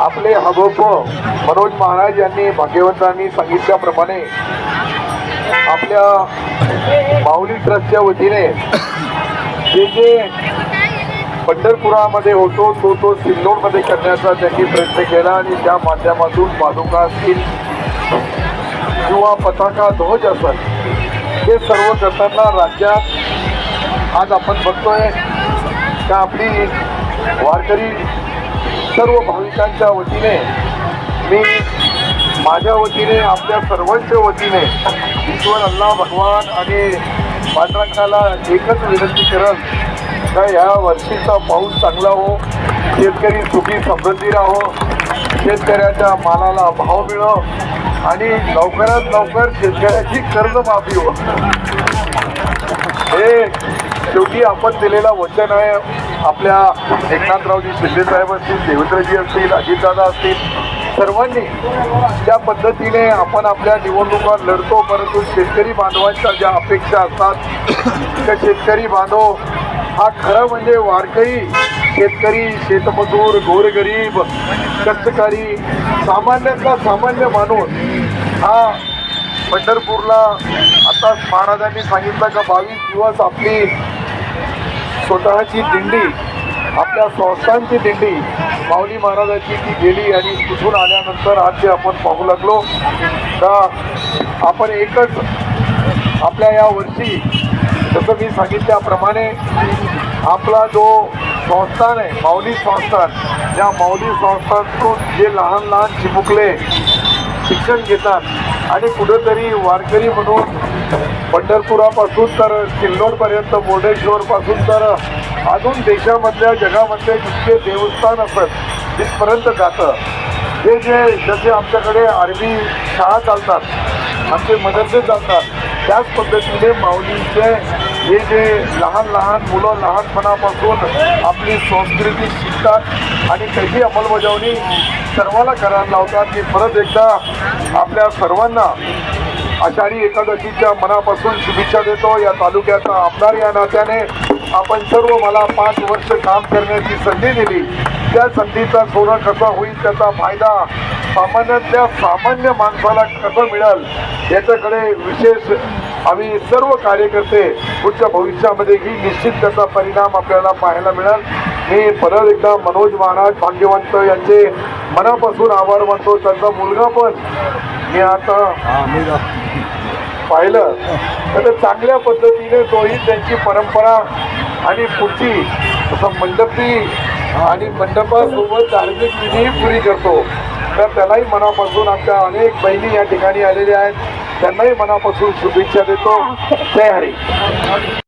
आपले हबप मनोज महाराज यांनी भाग्यवंतांनी सांगितल्याप्रमाणे आपल्या माऊली ट्रस्टच्या वतीने जे जे पंढरपुरामध्ये होतो तो तो सिल्लोडमध्ये करण्याचा त्यांनी प्रयत्न केला आणि त्या माध्यमातून पादुका असतील किंवा पताका ध्वज असत हे सर्व करताना राज्यात आज आपण बघतोय का आपली वारकरी सर्व भाविकांच्या वतीने मी माझ्या वतीने आपल्या सर्वांच्या वतीने ईश्वर अल्लाह भगवान आणि पांडुरंगाला एकच विनंती करत का ह्या वर्षीचा पाऊस चांगला हो शेतकरी सुखी समृद्धी राहो शेतकऱ्याच्या मालाला भाव मिळो आणि लवकरात लवकर शेतकऱ्याची कर्जमाफी हो. हे शेवटी आपण दिलेला वचन आहे. आपल्या एकनाथरावजी शिंदेसाहेब असतील देवेंद्रजी असतील अजितदादा असतील सर्वांनी ज्या पद्धतीने आपण आपल्या निवडणुका लढतो परंतु शेतकरी बांधवांच्या ज्या अपेक्षा असतात त्या शेतकरी बांधव हा खरं म्हणजे वारकरी शेतकरी शेतमजूर गोरगरीब कष्टकरी सामान्यातला सामान्य माणूस हा पंढरपूरला आता महाराजांनी सांगितलं का बावीस दिवस आपली स्वतःची दिंडी आपल्या संस्थांची दिंडी माऊली महाराजाची ती गेली आणि तिथून आल्यानंतर आज जे आपण पाहू लागलो का आपण एकच आपल्या या वर्षी जसं मी सांगितल्याप्रमाणे आपला जो संस्थान आहे माऊली संस्थान या माऊली संस्थांतून जे लहान लहान चिमुकले शिक्षण घेतात आणि कुठंतरी वारकरी म्हणून पंढरपुरापासून तर सिल्लोडपर्यंत मुर्डेश्वरपासून तर अजून देशामधल्या जगामधले जितके देवस्थान असत तिथपर्यंत जातं. हे जे जसे आमच्याकडे आर्मी शाळा चालतात आमचे मदरसे चालतात त्याच पद्धतीने माऊलीचे हे जे लहान लहान मुलं लहानपणापासून आपली संस्कृती शिकतात आणि त्याची अंमलबजावणी सर्वांना करायला लावतात की परत एकदा आपल्या सर्वांना आषाढी एकादशीच्या मनापासून शुभेच्छा देतो. या तालुक्याचा आमदार या नात्याने आपण सर्व मला पाच वर्ष काम करण्याची संधी दिली. त्या संधीचा सोनं कसा होईल त्याचा फायदा सामान्यातल्या सामान्य माणसाला कसं मिळेल याच्याकडे विशेष आम्ही सर्व कार्यकर्ते पुढच्या भविष्यामध्येही निश्चित त्याचा परिणाम आपल्याला पाहायला मिळेल. मी परत एकदा मनोज महाराज भाग्यवंत यांचे मनापासून आभार मानतो. त्यांचा मुलगा पण मी आता पाहिलं. तर चांगल्या पद्धतीने तोही त्यांची परंपरा आणि पुढची तसं मंडपी आणि मंडपासोबत धार्मिक विधी पुरी करतो. तर त्यालाही मनापासून आमच्या अनेक बहिणी या ठिकाणी आलेल्या आहेत. त्यांनाही मनापासून शुभेच्छा देतो. जय हरी.